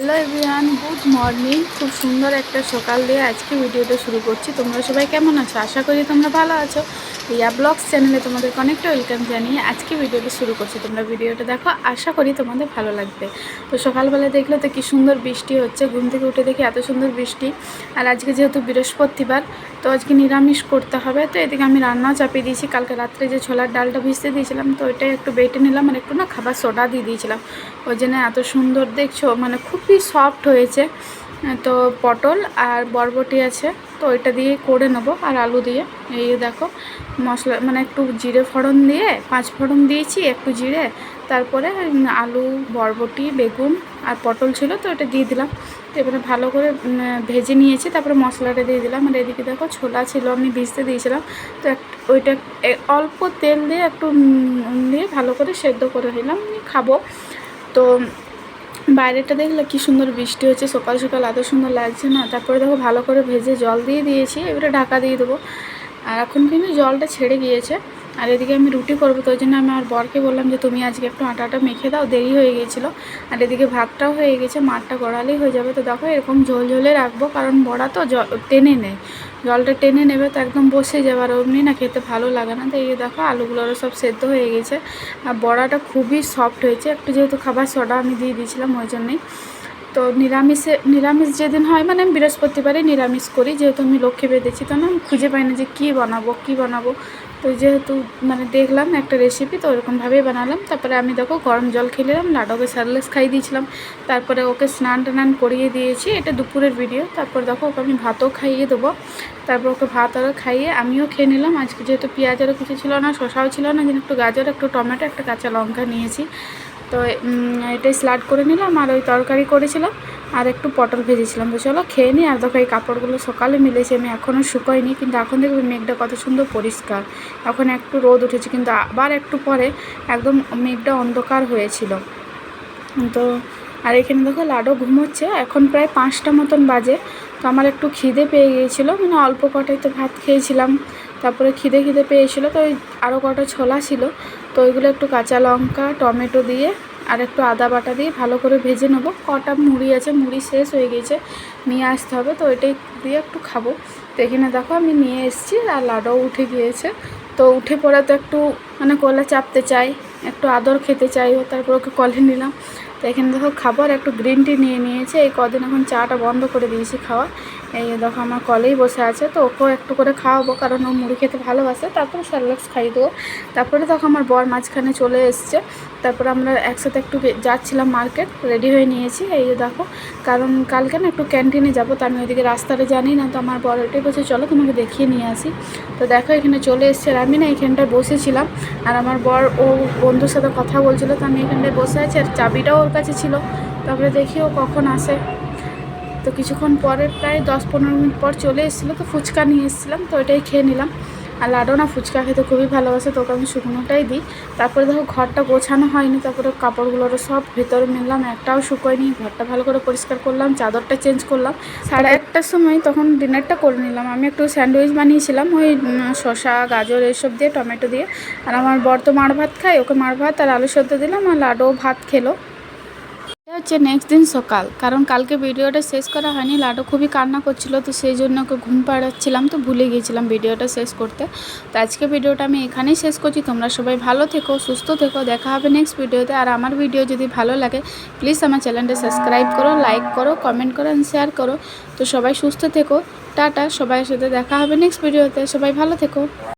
Hello everyone, good morning. খুব সুন্দর একটা সকাল দিয়ে আজকে ভিডিওটা শুরু করছি। তোমরা সবাই কেমন আছো? আশা করি তোমরা ভালো আছো। রিয়া ব্লগস চ্যানেলে তোমাদেরকে অনেকটা ওয়েলকাম জানিয়ে আজকে ভিডিওটা শুরু করছি। তোমরা ভিডিওটা দেখো, আশা করি তোমাদের ভালো লাগবে। তো সকালবেলা দেখলে তো কি সুন্দর বৃষ্টি হচ্ছে, ঘুম থেকে উঠে দেখি এত সুন্দর বৃষ্টি। আর আজকে যেহেতু বৃহস্পতিবার, তো আজকে নিরামিষ করতে হবে। তো এদিকে আমি রান্নাও চাপিয়ে দিয়েছি। কালকে রাত্রে যে ছোলার ডালটা ভিজতে দিয়েছিলাম, তো ওইটাই একটু বেটে নিলাম আর একটু না খাবার সোডা দিয়ে দিয়েছিলাম। ওই জন্য এত সুন্দর দেখছ মানে খুবই সফট হয়েছে। তো পটল আর বরবটি আছে, তো ওইটা দিয়ে করে নেব আর আলু দিয়ে। এই দেখো, মশলা মানে একটু জিরে ফোড়ন দিয়ে, পাঁচ ফোড়ন দিয়েছি, একটু জিরে, তারপরে আলু, বরবটি, বেগুন আর পটল ছিল, তো ওটা দিয়ে দিলাম। এবারে ভালো করে ভেজে নিয়েছি, তারপরে মশলাটা দিয়ে দিলাম। আর এদিকে দেখো, ছোলা ছিল, আমি ভিজতে দিয়েছিলাম। তো ওইটা অল্প তেল দিয়ে, একটু দিয়ে ভালো করে সেদ্ধ করে নিলাম খাব। তো বাইরেটা দেখলে কি সুন্দর বৃষ্টি হচ্ছে, সকাল সকাল এত সুন্দর লাগছে না। তারপরে দেখো ভালো করে ভেজে জল দিয়ে দিয়েছি, এবারে ঢাকা দিয়ে দেবো। আর এখন কিন্তু জলটা ছেড়ে গিয়েছে। আর এদিকে আমি রুটি করব, তো জন্য আমি আমার বরকে বললাম যে, তুমি আজকে একটু আটাটা মেখে দাও, দেরি হয়ে গিয়েছিল। আর এদিকে ভাতটাও হয়ে গেছে, মাঠটা গড়ালেই হয়ে যাবে। তো দেখো এরকম ঝোল ঝোলে রাখব, কারণ বড়া তো টেনে নেয়। জলটা টেনে নেবে তো একদম বসে যাবে। আর অমনি না খেতে ভালো লাগে না। তো এই দেখো আলুগুলোরও সব সেদ্ধ হয়ে গেছে। আর বড়াটা খুবই সফট হয়েছে। একটু যেহেতু খাবার সোডা আমি দিয়ে দিয়েছিলাম, ওই জন্যেই। তো নিরামিষে, নিরামিষ যেদিন হয় মানে আমি বৃহস্পতিবারে নিরামিষ করি, যেহেতু আমি লক্ষ্যে বেঁধেছি, তো আমি খুঁজে পাই না যে কী বানাবো কী বানাবো। তো যেহেতু মানে দেখলাম একটা রেসিপি তো ওরকমভাবেই বানালাম। তারপরে আমি দেখো গরম জল খেলাম লাডোকে সারলেস খাইয়ে দিয়েছিলাম। তারপরে ওকে স্নান টান করিয়ে দিয়েছি, এটা দুপুরের ভিডিও তারপর দেখো ওকে আমি ভাতও খাইয়ে দেবো। তারপর ওকে ভাত আরও খাইয়ে আমিও খেয়ে নিলাম। আজকে যেহেতু পেঁয়াজ আরও কিছু ছিল না শসাও ছিল না, যেন একটু গাজর, একটু টমেটো, একটা কাঁচা লঙ্কা নিয়েছি। তো এটাই স্লাড করে নিলাম আর ওই তরকারি করেছিলাম আর একটু পটল ভেজেছিলাম। তো চলো খেয়ে নিই আর দেখো এই কাপড়গুলো সকালে মিলেছে, আমি এখনও শুকোয়নি কিন্তু এখন দেখবে মেঘটা কত সুন্দর পরিষ্কার। এখন একটু রোদ উঠেছে, কিন্তু আবার একটু পরে একদম মেঘটা অন্ধকার হয়েছিল। তো, আর এখানে দেখো লাডো ঘুমোচ্ছে, এখন প্রায় পাঁচটা মতন বাজে, তো আমার একটু খিদে পেয়ে গিয়েছিল মানে অল্প কটাই তো ভাত খেয়েছিলাম, তারপরে খিদে খিদে পেয়েছিলো, তো ওই আরও কটা ছোলা ছিল তো ওইগুলো একটু কাঁচা লঙ্কা, টমেটো দিয়ে আর একটু আদা বাটা দিয়ে ভালো করে ভেজে নেব। কটা মুড়ি আছে, মুড়ি শেষ হয়ে গেছে নিয়ে আসতে হবে তো ওইটাই দিয়ে একটু খাব। তো এখানে দেখো আমি নিয়ে এসেছি আর লাডো উঠে গিয়েছে। তো উঠে পড়া তো একটু মানে কলা চাপতে চাই, একটু আদর খেতে চাই, তারপর ওকে কলে নিলাম। তো এখানে দেখো খাবার একটু গ্রিন টি নিয়ে নিয়েছে। এই কদিন এখন চাটা বন্ধ করে দিয়েছি খাওয়া। এই দেখো আমার কলেই বসে আছে, তো ওকেও একটু করে খাওয়াবো, কারণ ও মুড়ি খেতে ভালোবাসে, তারপরে স্যালাক্স খাইয়ে দেবো। তারপরে দেখো আমার বর মাঝখানে চলে এসছে। তারপরে আমরা একসাথে একটু যাচ্ছিলাম মার্কেট রেডি হয়ে নিয়েছি। এই যে দেখো, কারণ কালকে না একটু ক্যান্টিনে যাব, তো আমি ওইদিকে রাস্তাটা জানি না, তো আমার বর এটাই বলছে, চলো তোমাকে দেখিয়ে নিয়ে আসি। তো দেখো এখানে চলে এসছে আর আমি না এখানটায় বসেছিলাম। আর আমার বর ও বন্ধুর সাথে কথা বলছিল, তো আমি এখানটায় বসে আছি। আর চাবিটাও ওর কাছে ছিল। তারপরে দেখি ও কখন আসে। তো কিছুক্ষণ পরে প্রায় দশ পনেরো মিনিট পর চলে এসেছিল, তো ফুচকা নিয়ে এসেছিলাম, তো ওইটাই খেয়ে নিলাম। আর লাডো না ফুচকা খেতে খুবই ভালোবাসে, তো ওকে আমি শুকনোটাই দিই। তারপরে দেখো ঘরটা গোছানো হয়নি, তারপরে কাপড়গুলোরও সব ভেতরে মিললাম, একটাও শুকোয়নি ঘরটা ভালো করে পরিষ্কার করলাম, চাদরটা চেঞ্জ করলাম। সাড়ে একটার সময় তখন ডিনারটা করে নিলাম। আমি একটু স্যান্ডউইচ বানিয়েছিলাম, ওই শসা, গাজর এইসব দিয়ে, টমেটো দিয়ে। আর আমার বর তো মার ভাত খায়, ওকে মার ভাত আর আলু সেদ্ধ দিলাম, আর লাডো ভাত খেলো। হচ্ছে নেক্সট দিন সকাল। কারণ কালকে ভিডিওটা শেষ করা হয়নি, লাডো খুবই কান্না করছিল, তো সেই জন্য ওকে ঘুম পাড়াচ্ছিলাম, তো ভুলে গিয়েছিলাম ভিডিওটা শেষ করতে। তো আজকে ভিডিওটা আমি এখানেই শেষ করছি, তোমরা সবাই ভালো থেকো, সুস্থ থেকো, দেখা হবে নেক্সট ভিডিওতে। আর আমার ভিডিও যদি ভালো লাগে প্লিজ আমার চ্যানেলটা সাবস্ক্রাইব করো লাইক করো কমেন্ট করো অ্যান্ড শেয়ার করো। তো সবাই সুস্থ থেকো, টাটা সবাই সাথে দেখা হবে নেক্সট ভিডিওতে, সবাই ভালো থেকো।